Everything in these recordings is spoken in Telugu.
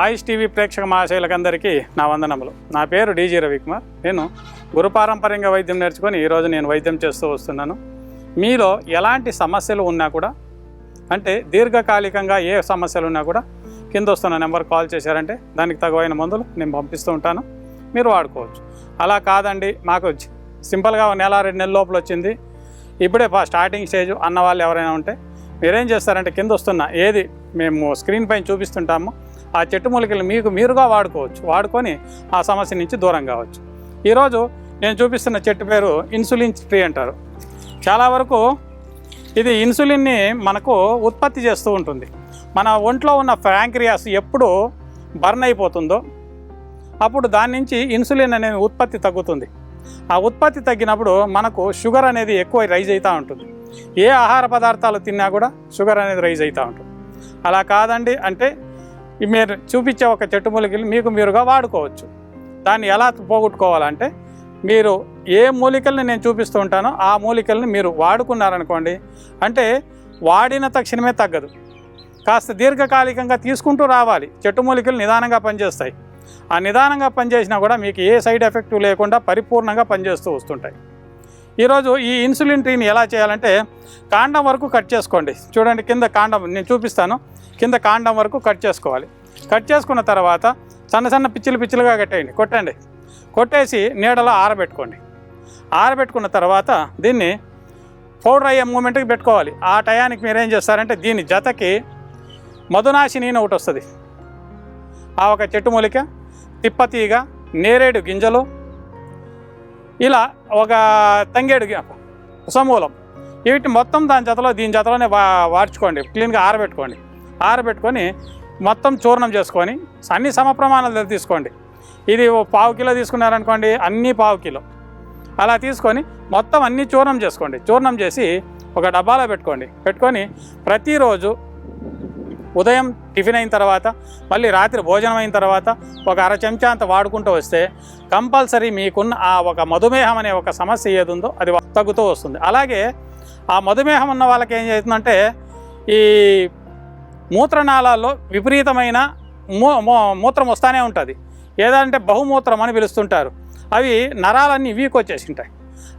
ఆయుష్ టీవీ ప్రేక్షక మహాశైలకందరికీ నా వందనములు. నా పేరు డీజీ రవికుమార్. నేను గురుపారంపర్యంగా వైద్యం నేర్చుకొని ఈరోజు నేను వైద్యం చేస్తూ వస్తున్నాను. మీలో ఎలాంటి సమస్యలు ఉన్నా కూడా అంటే దీర్ఘకాలికంగా ఏ సమస్యలు ఉన్నా కూడా కింద వస్తున్న నెంబర్ కాల్ చేశారంటే దానికి తగువైన మందులు నేను పంపిస్తూ ఉంటాను. మీరు వాడుకోవచ్చు. అలా కాదండి మాకు సింపుల్గా నెల రెండు నెలల లోపల వచ్చింది. ఇప్పుడే స్టార్టింగ్ స్టేజ్ అన్న వాళ్ళు ఎవరైనా ఉంటే మీరేం చేస్తారంటే కింద వస్తున్న ఏది మేము స్క్రీన్ పైన చూపిస్తుంటాము ఆ చెట్టు మూలికలు మీకు మీరుగా వాడుకోవచ్చు వాడుకొని ఆ సమస్య నుంచి దూరం కావచ్చు. ఈరోజు నేను చూపిస్తున్న చెట్టు పేరు ఇన్సులిన్ ట్రీ అంటారు. చాలా వరకు ఇది ఇన్సులిన్ని మనకు ఉత్పత్తి చేస్తూ ఉంటుంది. మన ఒంట్లో ఉన్న ఫ్రాంక్రియాస్ ఎప్పుడు బర్న్ అయిపోతుందో అప్పుడు దాని నుంచి ఇన్సులిన్ అనేది ఉత్పత్తి తగ్గుతుంది. ఆ ఉత్పత్తి తగ్గినప్పుడు మనకు షుగర్ అనేది ఎక్కువ రైజ్ అవుతూ ఉంటుంది. ఏ ఆహార పదార్థాలు తిన్నా కూడా షుగర్ అనేది రైజ్ అవుతూ ఉంటుంది. అలా కాదండి అంటే మీరు చూపించే ఒక చెట్టు మూలికలు మీకు మీరుగా వాడుకోవచ్చు. దాన్ని ఎలా పోగొట్టుకోవాలంటే మీరు ఏ మూలికల్ని నేను చూపిస్తూ ఉంటానో ఆ మూలికల్ని మీరు వాడుకున్నారనుకోండి అంటే వాడిన తక్షణమే తగ్గదు. కాస్త దీర్ఘకాలికంగా తీసుకుంటూ రావాలి. చెట్టు మూలికలు నిదానంగా పనిచేస్తాయి. ఆ నిదానంగా పనిచేసినా కూడా మీకు ఏ సైడ్ ఎఫెక్ట్ లేకుండా పరిపూర్ణంగా పనిచేస్తూ వస్తుంటాయి. ఈరోజు ఈ ఇన్సులిన్ ట్రీని ఎలా చేయాలంటే కాండం వరకు కట్ చేసుకోండి. చూడండి కింద కాండం నేను చూపిస్తాను. కింద కాండం వరకు కట్ చేసుకోవాలి. కట్ చేసుకున్న తర్వాత సన్న సన్న పిచ్చిలు పిచ్చిలుగా కట్టేయండి. కొట్టండి. కొట్టేసి నీడలో ఆరబెట్టుకోండి. ఆరబెట్టుకున్న తర్వాత దీన్ని పౌడర్ అయ్యే మూమెంట్కి పెట్టుకోవాలి. ఆ టయానికి మీరు ఏం చేస్తారంటే దీని జతకి మధునాశిని ఒకటి వస్తుంది. ఆ ఒక చెట్టు మూలిక తిప్పతీగ నేరేడు గింజలు ఇలా ఒక తంగేడు సమూలం వీటి మొత్తం దాని జతలో దీని జతలోనే వా వార్చుకోండి. క్లీన్గా ఆరబెట్టుకోండి. ఆరబెట్టుకొని మొత్తం చూర్ణం చేసుకొని అన్ని సమప్రమాణాలు తీసుకోండి. ఇది ఓ పావు కిలో తీసుకున్నారనుకోండి అన్నీ పావు కిలో. అలా తీసుకొని మొత్తం అన్నీ చూర్ణం చేసుకోండి. చూర్ణం చేసి ఒక డబ్బాలో పెట్టుకోండి. పెట్టుకొని ప్రతిరోజు ఉదయం టిఫిన్ అయిన తర్వాత మళ్ళీ రాత్రి భోజనం అయిన తర్వాత ఒక అర చెంచా అంత వాడుకుంటూ వస్తే కంపల్సరీ మీకున్న ఆ ఒక మధుమేహం అనే ఒక సమస్య ఏది ఉందో అది తగ్గుతూ వస్తుంది. అలాగే ఆ మధుమేహం ఉన్న వాళ్ళకి ఏం చేస్తుందంటే ఈ మూత్రనాళాల్లో విపరీతమైన మూ మూత్రం వస్తూనే ఉంటుంది. ఏదంటే బహుమూత్రం అని పిలుస్తుంటారు. అవి నరాలన్నీ వీక్ వచ్చేసి ఉంటాయి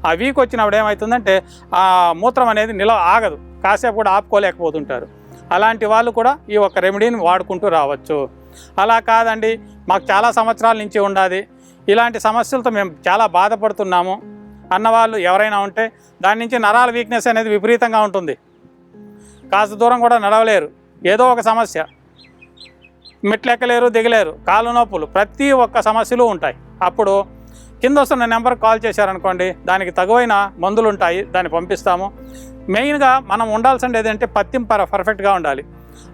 ఆ వీక్ వచ్చినప్పుడు ఏమవుతుందంటే ఆ మూత్రం అనేది నిల ఆగదు. కాసేపు కూడా ఆపుకోలేకపోతుంటారు. అలాంటి వాళ్ళు కూడా ఈ ఒక్క రెమెడీని వాడుకుంటూ రావచ్చు. అలా కాదండి. మాకు చాలా సంవత్సరాల నుంచి ఉండాది. ఇలాంటి సమస్యలతో మేము చాలా బాధపడుతున్నాము. అన్నవాళ్ళు ఎవరైనా ఉంటే దాని నుంచి నరాల వీక్నెస్ అనేది విపరీతంగా ఉంటుంది. కాస్త దూరం కూడా నడవలేరు. ఏదో ఒక సమస్య. మెట్లెక్కలేరు దిగలేరు కాలు నొప్పులు ప్రతి ఒక్క సమస్యలు ఉంటాయి. అప్పుడు కింద వస్తున్న నెంబర్కి కాల్ చేశారనుకోండి దానికి తగువైన మందులు ఉంటాయి దాన్ని పంపిస్తాము. మెయిన్గా మనం ఉండాల్సింది ఏదంటే పత్యం పర పర్ఫెక్ట్గా ఉండాలి.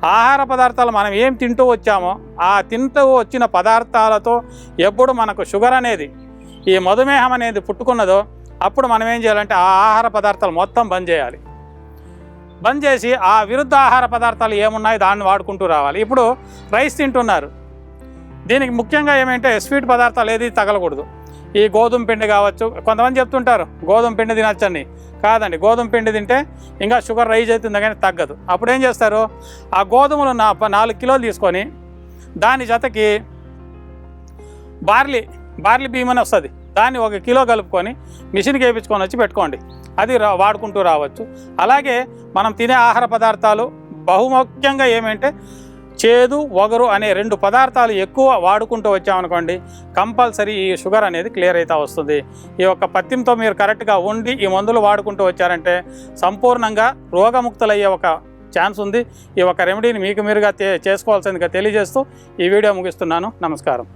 ఆహార పదార్థాలు మనం ఏం తింటూ వచ్చామో ఆ తింటూ వచ్చిన పదార్థాలతో ఎప్పుడు మనకు షుగర్ అనేది ఈ మధుమేహం అనేది పుట్టుకున్నదో అప్పుడు మనం ఏం చేయాలంటే ఆ ఆహార పదార్థాలు మొత్తం బంద్ చేయాలి. బంద్ చేసి ఆ విరుద్ధ ఆహార పదార్థాలు ఏమున్నాయో దాన్ని వాడుకుంటూ రావాలి. ఇప్పుడు రైస్ తింటున్నారు. దీనికి ముఖ్యంగా ఏమంటే స్వీట్ పదార్థాలు ఏది తగలకూడదు. ఈ గోధుమ పిండి కావచ్చు కొంతమంది చెప్తుంటారు గోధుమ పిండి తినచ్చని కాదండి గోధుమ పిండి తింటే ఇంకా షుగర్ రైజ్ అవుతుంది కానీ తగ్గదు. అప్పుడు ఏం చేస్తారు? ఆ గోధుమలు నా నాలుగు కిలోలు తీసుకొని దాని జతకి బార్లీ బార్లీ బియ్యం అని వస్తుంది. దాన్ని ఒక కిలో కలుపుకొని మిషన్కి వేయించుకొని వచ్చి పెట్టుకోండి. అది రా వాడుకుంటూ రావచ్చు. అలాగే మనం తినే ఆహార పదార్థాలు బహుముఖ్యంగా ఏమంటే చేదు వగరు అనే రెండు పదార్థాలు ఎక్కువ వాడుకుంటూ వచ్చామనుకోండి కంపల్సరీ ఈ షుగర్ అనేది క్లియర్ అవుతా వస్తుంది. ఈ యొక్క పత్యంతో మీరు కరెక్ట్గా ఉండి ఈ మందులు వాడుకుంటూ వచ్చారంటే సంపూర్ణంగా రోగముక్తులయ్యే ఒక ఛాన్స్ ఉంది. ఈ ఒక రెమెడీని మీకు మీరుగా చేసుకోవాల్సిందిగా తెలియజేస్తూ ఈ వీడియో ముగిస్తున్నాను. నమస్కారం.